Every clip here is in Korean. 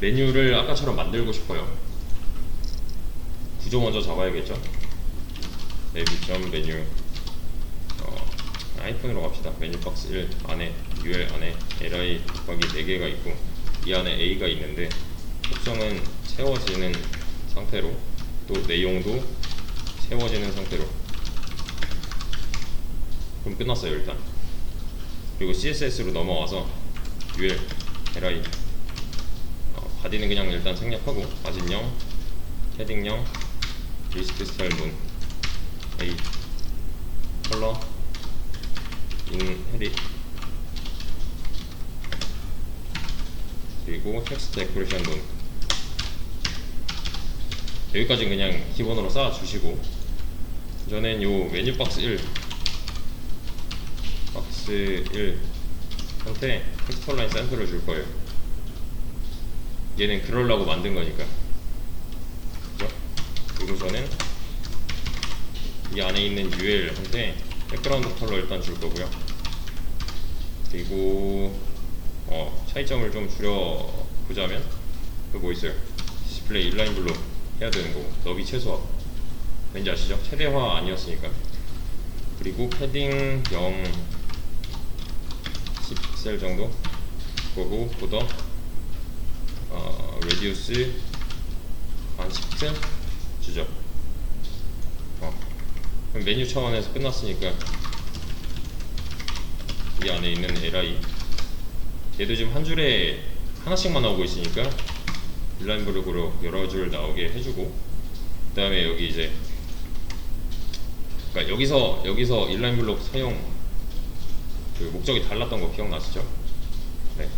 메뉴를 아까처럼 만들고 싶어요. 구조 먼저 잡아야겠죠. 내비점 메뉴 어, 아이폰으로 갑시다. 메뉴 박스 1 안에 UL 안에 LI 곱하기 4개가 있고 이 안에 A가 있는데 속성은 채워지는 상태로 또 내용도 채워지는 상태로 그럼 끝났어요 일단 그리고 CSS로 넘어와서 UL LI 어, 바디는 그냥 일단 생략하고 바진형 헤딩형 리스트 스타일 문 A 컬러 인 헤디 그리고 텍스트 데코레이션 문. 여기까지 그냥 기본으로 쌓아 주시고 저는 요 메뉴 박스 1 박스 1 한테 텍스트 라인 샘플을 줄 거예요 얘는 그러려고 만든 거니까 그죠? 저는 이 안에 있는 UL한테 백그라운드 컬러 일단 줄 거고요. 그리고 어, 차이점을 좀 줄여 보자면 그 뭐 있어요? 디스플레이 인라인 블루 해야 되는 거고 너비 최소화 왠지 아시죠? 최대화 아니었으니까 그리고 패딩 0 10셀 정도 그거고 보더 어, 레디우스 한 10셀 주죠. 어. 그럼 메뉴 차원에서 끝났으니까 이 안에 있는 LI 얘도 지금 한 줄에 하나씩만 나오고 있으니까 블록으로 여러 줄 나오게 해주고 그 다음에 여기 이제 그러니까 여기서 여기서 인라인 블록 사용 그 목적이 달랐던 거 기억나시죠? 네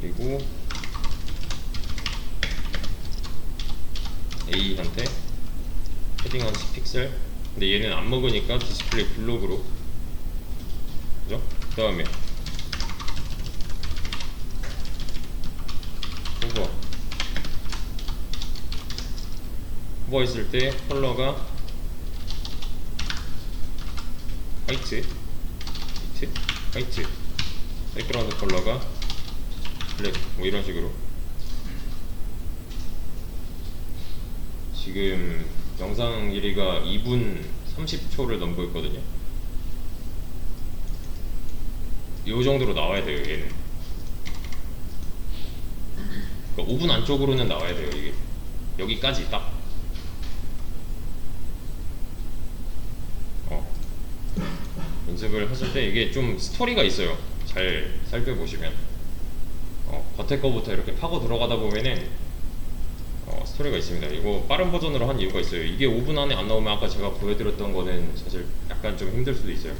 그리고 A한테 헤딩 한 10픽셀. 근데 얘는 안 먹으니까 디스플레이 블록으로. 그죠? 그 다음에 호버. 호버 있을 때 컬러가 화이트 화이트 화이트. 백그라운드 컬러가 블랙. 뭐 이런 식으로 지금 영상 길이가 2분 30초를 넘고 있거든요. 이 정도로 나와야 돼요, 얘는. 그러니까 5분 안쪽으로는 나와야 돼요, 이게. 여기까지 딱. 어. 연습을 하실 때 이게 좀 스토리가 있어요. 잘 살펴보시면. 어, 겉에 거부터 이렇게 파고 들어가다 보면은 어, 스토리가 있습니다. 이거 빠른 버전으로 한 이유가 있어요. 이게 5분 안에 안 나오면 아까 제가 보여드렸던 거는 사실 약간 좀 힘들 수도 있어요.